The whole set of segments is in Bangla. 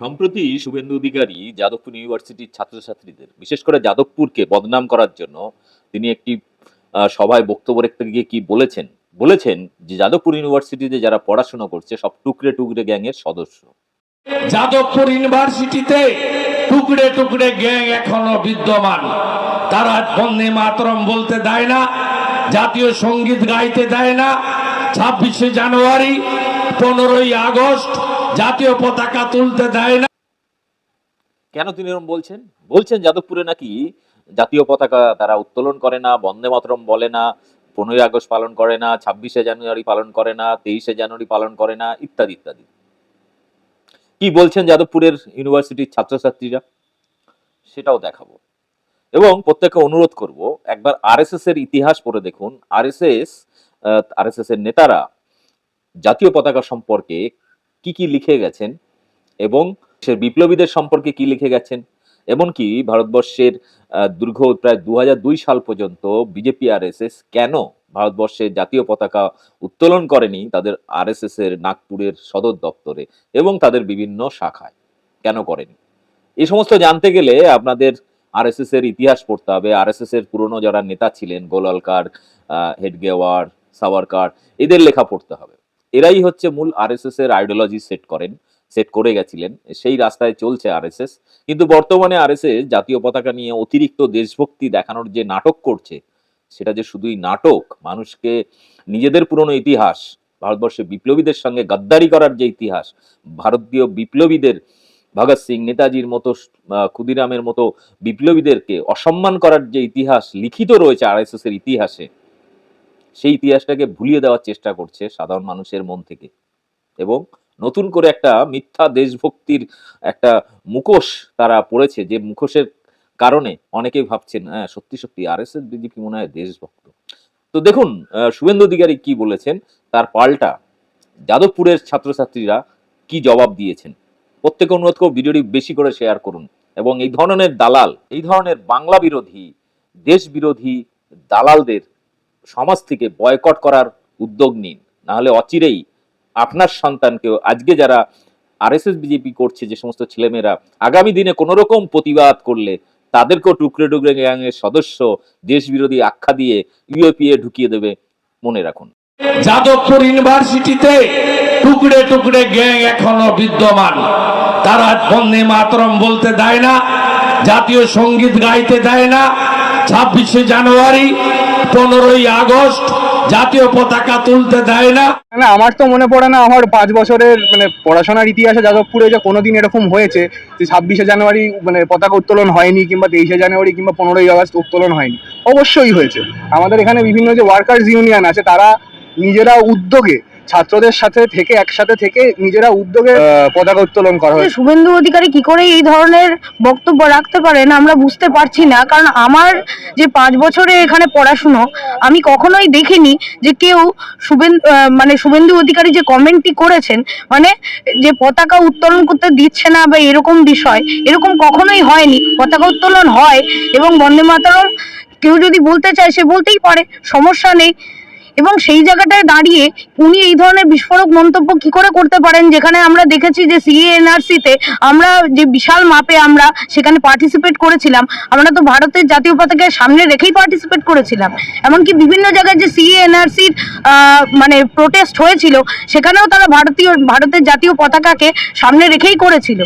সম্প্রতি শুভেন্দু অধিকারী যাদবপুর ইউনিভার্সিটির ছাত্রছাত্রীদের, বিশেষ করে যাদবপুরকে বদনাম করার জন্য তিনি একটি সভায় বক্তব্য রাখতে গিয়ে কি বলেছেন? বলেছেন যে যাদবপুর ইউনিভার্সিটিতে যারা পড়াশোনা করছে সব টুকরে টুকরে গ্যাংয়ের সদস্য। যাদবপুর ইউনিভার্সিটিতে টুকরে টুকরে গ্যাং এখনও বিদ্যমান। তারা বন্দে মাতরম বলতে দেয় না, জাতীয় সংগীত গাইতে দেয় না। ছাব্বিশে জানুয়ারি, পনেরোই আগস্ট জাতীয় পতাকা তুলতে দেয় না। কেন তিনি এরকম বলছেন? বলছেন যাদবপুরে নাকি জাতীয় পতাকা তারা উত্তোলন করে না, বন্দে মাতরম বলে না, পনেরোই আগস্ট পালন করে না, ছাব্বিশে জানুয়ারি পালন করে না, তেইশে জানুয়ারি পালন করে না, ইত্যাদি ইত্যাদি। কি বলছেন যাদবপুরের ইউনিভার্সিটির ছাত্রছাত্রীরা? সেটাও দেখাবো। এবং প্রত্যেককে অনুরোধ করব, একবার আরএসএস এর ইতিহাস পড়ে দেখুন। আরএসএস আরএসএস এর নেতারা জাতীয় পতাকা সম্পর্কে কি কি লিখে গেছেন এবং সে বিপ্লবীদের সম্পর্কে কি লিখে গেছেন? এমনকি ভারতবর্ষের দীর্ঘ প্রায় দু দুই সাল পর্যন্ত বিজেপি আরএসএস কেন ভারতবর্ষের জাতীয় পতাকা উত্তোলন করেনি তাদের আরএসএস এর নাগপুরের সদর দপ্তরে এবং তাদের বিভিন্ন শাখায় কেন করেনি? এই সমস্ত জানতে গেলে আপনাদের আরএসএস এর ইতিহাস পড়তে হবে। আরএসএস এর পুরনো যারা নেতা ছিলেন গোলালকার হেডগেওয়ার, সাওয়ারকার, এদের লেখা পড়তে হবে। এরাই হচ্ছে মূল আরএসএস এর আইডিওলজি সেট করেন সেট করে গেছিলেন, সেই রাস্তায় চলছে আরএসএস কিন্তু বর্তমানে আরএসএস জাতীয় পতাকা নিয়ে অতিরিক্ত দেশভক্তি দেখানোর যে নাটক করছে, সেটা যে শুধুই নাটক, মানুষকে নিজেদের পুরনো ইতিহাস, ভারতবর্ষে বিপ্লবীদের সঙ্গে গাদ্দারি করার যে ইতিহাস, ভারতীয় বিপ্লবীদের, ভগৎ সিং, নেতাজির মতো ক্ষুদিরামের মতো বিপ্লবীদেরকে অসম্মান করার যে ইতিহাস লিখিত রয়েছে আরএসএস এর ইতিহাসে সেই ইতিহাসটাকে ভুলিয়ে দেওয়ার চেষ্টা করছে সাধারণ মানুষের মন থেকে। এবং নতুন করে একটা মিথ্যা দেশভক্তির একটা মুখোশ তারা পড়েছে, যে মুখোশের কারণে অনেকেই ভাবছেন হ্যাঁ সত্যি সত্যি আরএসএস, বিজেপি মনে হয় দেশভক্ত। তো দেখুন শুভেন্দু অধিকারী কি বলেছেন, তার পাল্টা যাদবপুরের ছাত্রছাত্রীরা কি জবাব দিয়েছেন? প্রত্যেকে অনুরোধ করব ভিডিওটি বেশি করে শেয়ার করুন। এবং এই ধরনের দালাল, এই ধরনের বাংলা বিরোধী, দেশ বিরোধী দালালদের সমাজ থেকে বয়কট করার উদ্যোগ নিন। নাহলে অচিরেই আপনার সন্তানকেও আজকে যারা আরএসএস বিজেপি করছে, যে সমস্ত ছেলেমেয়েরা, আগামী দিনে কোনো রকম প্রতিবাদ করলে তাদেরকেও টুকরে টুকরে গ্যাংয়ের সদস্য দেশ বিরোধী আখ্যা দিয়ে ইউএপিএ ঢুকিয়ে দেবে মনে রাখুন। যাদবপুর ইউনিভার্সিটিতে টুকরে টুকরে গ্যাং এখনও বিদ্যমান। তারা বন্দে মাতরম বলতে দেয় না, জাতীয় সংগীত গাইতে দেয় না। ছাব্বিশে জানুয়ারি পনেরোই আগস্ট জাতীয় পতাকা তুলতে দেয় না। না আমার তো মনে পড়ে না, আমার পাঁচ বছরের মানে পড়াশোনার ইতিহাসে যাদবপুরে যে কোনোদিন এরকম হয়েছে যে ছাব্বিশে জানুয়ারি মানে পতাকা উত্তোলন হয়নি, কিংবা তেইশে জানুয়ারি, কিংবা পনেরোই আগস্ট উত্তোলন হয়নি। অবশ্যই হয়েছে। আমাদের এখানে বিভিন্ন যে ওয়ার্কার্স ইউনিয়ন আছে, তারা নিজেরা উদ্যোগে ছাত্রদের সাথে থেকে একসাথে থেকে নিজেরা উদ্যোগে পতাকা উত্তোলন করা হয়েছে। শুভেন্দু অধিকারী কি করে এই ধরনের বক্তব্য রাখতে পারেন আমরা বুঝতে পারছি না। কারণ আমার যে পাঁচ বছরে এখানে পড়াশুনো আমি কখনোই দেখিনি যে কেউ শুভেন্দু মানে শুভেন্দু অধিকারী যে কমেন্টটি করেছেন মানে যে পতাকা উত্তোলন করতে দিচ্ছে না বা এরকম বিষয় এরকম কখনোই হয়নি। পতাকা উত্তোলন হয় এবং বন্দে মাতরম কেউ যদি বলতে চায় সে বলতেই পারে সমস্যা নেই। এবং সেই জায়গাটায় দাঁড়িয়ে উনি এই ধরনের বিস্ফোরক মন্তব্য কি করে করতে পারেন? যেখানে আমরা দেখেছি যে সিএনআরসি তে আমরা যে বিশাল মাপে আমরা সেখানে পার্টিসিপেট করেছিলাম, আমরা তো ভারতের জাতীয় পতাকার সামনে রেখেই পার্টিসিপেট করেছিলাম। এমনকি বিভিন্ন জায়গায় যে সিএনআরসির মানে প্রোটেস্ট হয়েছিল, সেখানেও তারা ভারতীয়, ভারতের জাতীয় পতাকাকে সামনে রেখেই করেছিল।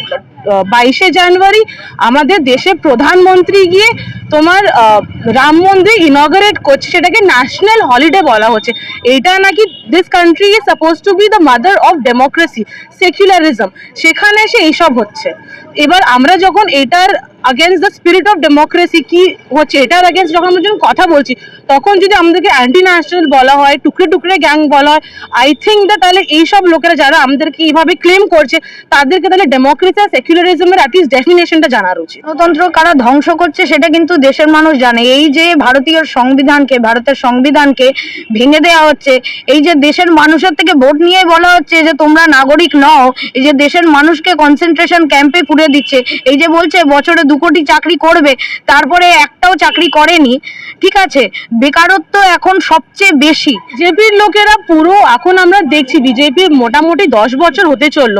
বাইশে জানুয়ারি আমাদের দেশে প্রধানমন্ত্রী গিয়ে তোমার রাম মন্দির ইনগরেট করছে, সেটাকে ন্যাশনাল হলিডে বলা হচ্ছে। এইটা নাকি this country is suppose to be the mother of democracy secularism সেখানে এসে এইসব হচ্ছে। এবার আমরা যখন এটার against the spirit of democracy কি হচ্ছে, এটার আগেনস্ট যখন আমরা যখন কথা বলছি, তখন যদি আমাদেরকে অ্যান্টি ন্যাশনাল বলা হয়, টুকরে টুকরে গ্যাং বলা হয় আই থিঙ্ক দ্য তাহলে এইসব লোকেরা যারা আমাদেরকে এইভাবে ক্লেম করছে, তাদেরকে তাহলে ডেমোক্রেসি আর সেকুলারিজমের অ্যাটলিস্ট ডেফিনেশনটা জানার উচিত। গণতন্ত্র কারা ধ্বংস করছে সেটা কিন্তু দেশের মানুষ জানে। এই যে ভারতীয় সংবিধানকে, ভারতের সংবিধানকে ভেঙে দেওয়া হচ্ছে, এই যে দেশের মানুষের থেকে ভোট নিয়ে বলা হচ্ছে যে তোমরা নাগরিক নও, এই যে দেশের মানুষকে কনসেন্ট্রেশন ক্যাম্পে পুরে দিচ্ছে। এই যে বলছে, বছরে দু কোটি চাকরি করবে, তারপরে একটাও চাকরি করেনি, ঠিক আছে? বেকারত্ব এখন সবচেয়ে বেশি। বিজেপির লোকেরা পুরো, এখন আমরা দেখছি বিজেপি মোটামুটি দশ বছর হতে চলল।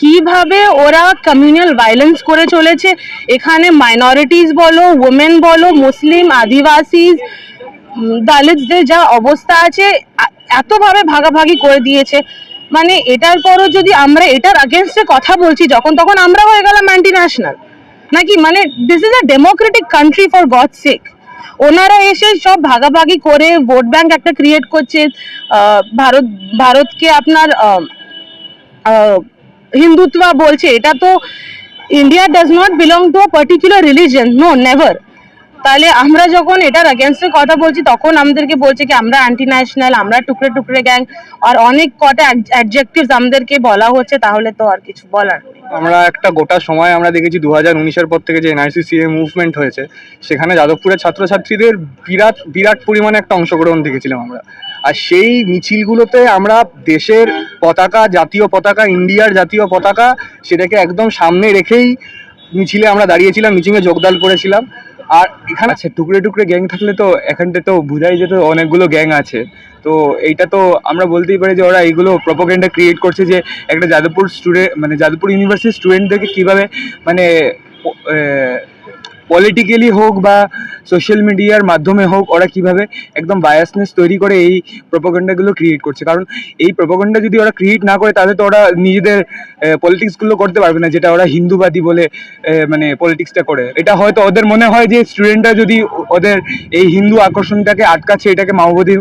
কীভাবে ওরা কমিউনাল ভায়োলেন্স করে চলেছে? এখানে মাইনরিটিস বলো ওমেন বলো, মুসলিম আদিবাসীজ দালিতদের যা অবস্থা আছে এতভাবে ভাগাভাগি করে দিয়েছে। মানে এটার পরও যদি আমরা এটার আগেনস্টে কথা বলছি, যখন তখন আমরা হয়ে গেলাম অ্যান্টি ন্যাশনাল নাকি? মানে this is a democratic country for God sake ওনারা এসে সব ভাগাভাগি করে ভোট ব্যাংক একটা ক্রিয়েট করছে ভারত, ভারতকে আপনার হিন্দুত্ব বলছে। এটা তো India does not belong to a particular religion no never তাহলে আমরা যখন এটার অ্যাগেনস্টে কথা বলছি, তখন আমাদেরকে বলছে কি, আমরা অ্যান্টি ন্যাশনাল আমরা টুকরে টুকরে গ্যাং আর অনেক কটা অ্যাডজেক্টিভস আমাদেরকে বলা হচ্ছে, তাহলে তো আর কিছু বলার আমরা একটা গোটা সময় আমরা দেখেছি দু হাজার উনিশের পর থেকে যে এনআরসি সিএ মুভমেন্ট হয়েছে, সেখানে যাদবপুরের ছাত্রছাত্রীদের বিরাট বিরাট পরিমাণে একটা অংশগ্রহণ দেখেছিলাম আমরা। আর সেই মিছিলগুলোতে আমরা দেশের পতাকা, জাতীয় পতাকা, ইন্ডিয়ার জাতীয় পতাকা, সেটাকে একদম সামনে রেখেই মিছিলে আমরা দাঁড়িয়েছিলাম মিছিলে যোগদান করেছিলাম। আর এখানে আছে টুকরে টুকরে গ্যাং থাকলে তো এখানটা তো বুঝাই যেত অনেকগুলো গ্যাং আছে। তো এইটা তো আমরা বলতেই পারি যে ওরা এইগুলো প্রপোগেন্ডা ক্রিয়েট করছে যে একটা যাদবপুর স্টুডেন্ট মানে যাদবপুর ইউনিভার্সিটির স্টুডেন্টদেরকে কীভাবে মানে পলিটিক্যালি হোক বা সোশ্যাল মিডিয়ার মাধ্যমে হোক, ওরা কীভাবে একদম বায়াসনেস তৈরি করে এই প্রপোগেন্ডাগুলো ক্রিয়েট করছে। কারণ এই প্রপোগেন্ডা যদি ওরা ক্রিয়েট না করে, তাহলে তো ওরা নিজেদের পলিটিক্সগুলো করতে পারবে না, যেটা ওরা হিন্দুবাদী বলে মানে পলিটিক্সটা করে। এটা হয়তো ওদের মনে হয় যে স্টুডেন্টরা যদি ওদের এই হিন্দু আকর্ষণটাকে আটকাচ্ছে, এটাকে মাওবাদী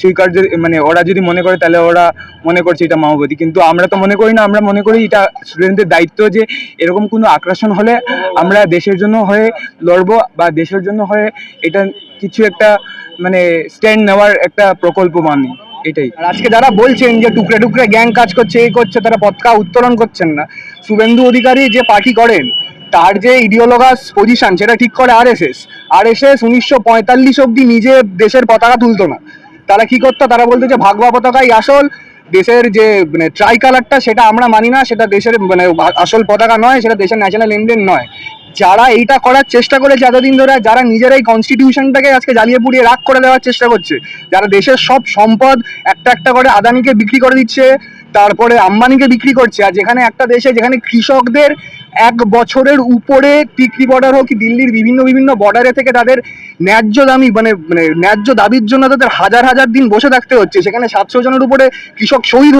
স্বীকার মানে ওরা যদি মনে করে, তাহলে ওরা মনে করছে এটা মাওবাদী। কিন্তু আমরা তো মনে করি না, আমরা মনে করি এটা স্টুডেন্টদের দায়িত্ব যে এরকম কোনো আকর্ষণ হলে আমরা দেশের জন্য হয়ে লড়বো বা দেশের জন্য হয়ে এটা কিছু একটা মানে স্ট্যান্ড নেওয়ার একটা প্রকল্প মানি, এটাই। আজকে যারা বলছেন যে টুকরে টুকরে গ্যাং কাজ করছে এই করছে, তারা পতাকা উত্তোলন করছেন না। শুভেন্দু অধিকারী যে পার্টি করেন, তার যে ইডিওলগাস পজিশন সেটা ঠিক করে R S S R S S উনিশশো পঁয়তাল্লিশ অব্দি নিজে দেশের পতাকা তুলতো না। তারা কি করতো? তারা বলতো যে ভাগবা পতাকাই আসল। দেশের যে মানে ট্রাই কালারটা সেটা আমরা মানি না। সেটা দেশের মানে আসল পতাকা নয়, সেটা দেশের ন্যাশনাল এমব্লেম নয়। যারা এইটা করার চেষ্টা করেছে এতদিন ধরে, যারা নিজেরাই কনস্টিটিউশনটাকে আজকে জ্বালিয়ে পুড়িয়ে রাগ করে দেওয়ার চেষ্টা করছে, যারা দেশের সব সম্পদ একটা একটা করে আদানিকে বিক্রি করে দিচ্ছে, তারপরে আম্বানিকে বিক্রি করছে, আর যেখানে একটা দেশে যেখানে কৃষকদের এক বছরের উপরে টিকরি বর্ডার হোক দিল্লির বিভিন্ন বিভিন্ন বর্ডারে থেকে তাদের ন্যায্য দামি মানে মানে ন্যায্য দাবির জন্য তাদের হাজার হাজার দিন বসে থাকতে হচ্ছে, সেখানে সাতশো জনের উপরে কৃষক শহীদ